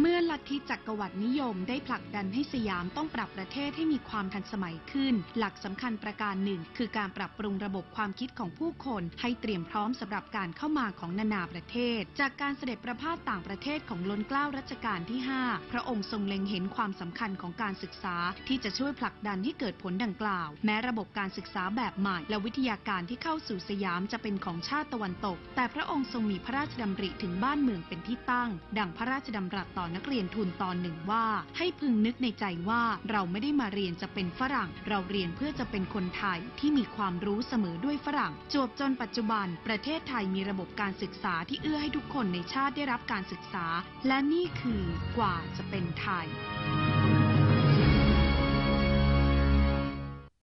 เมื่อลัทธิจักรวรรดินิยมได้ผลักดันให้สยามต้องปรับประเทศให้มีความทันสมัยขึ้น หลักสำคัญประการหนึ่ง คือการปรับปรุงระบบความคิดของผู้คนให้เตรียมพร้อมสำหรับการเข้ามาของนานาประเทศ จากการเสด็จประพาสต่างประเทศของล้นเกล้ารัชกาลที่ 5 พระองค์ทรงเล็งเห็นความสำคัญของการศึกษาที่จะช่วยผลักดันให้เกิดผลดังกล่าว แม้ระบบการศึกษาแบบใหม่ และวิทยาการที่เข้าสู่สยามจะเป็นของชาติตะวันตก แต่พระองค์ทรงมีพระราชดำริถึงบ้านเมืองเป็นที่ตั้ง ดังพระราชดำรัสต่อนักเรียนทุนตอนหนึ่งว่า ให้พึงนึกในใจว่าเราไม่ได้มาเรียนจะเป็นฝรั่ง เราเรียนเพื่อจะเป็นคนไทยที่มีความรู้เสมอด้วยฝรั่ง จวบจนปัจจุบัน ประเทศไทยมีระบบการศึกษาที่เอื้อให้ทุกคนในชาติได้รับการศึกษา และนี่คือกว่าจะเป็นไทย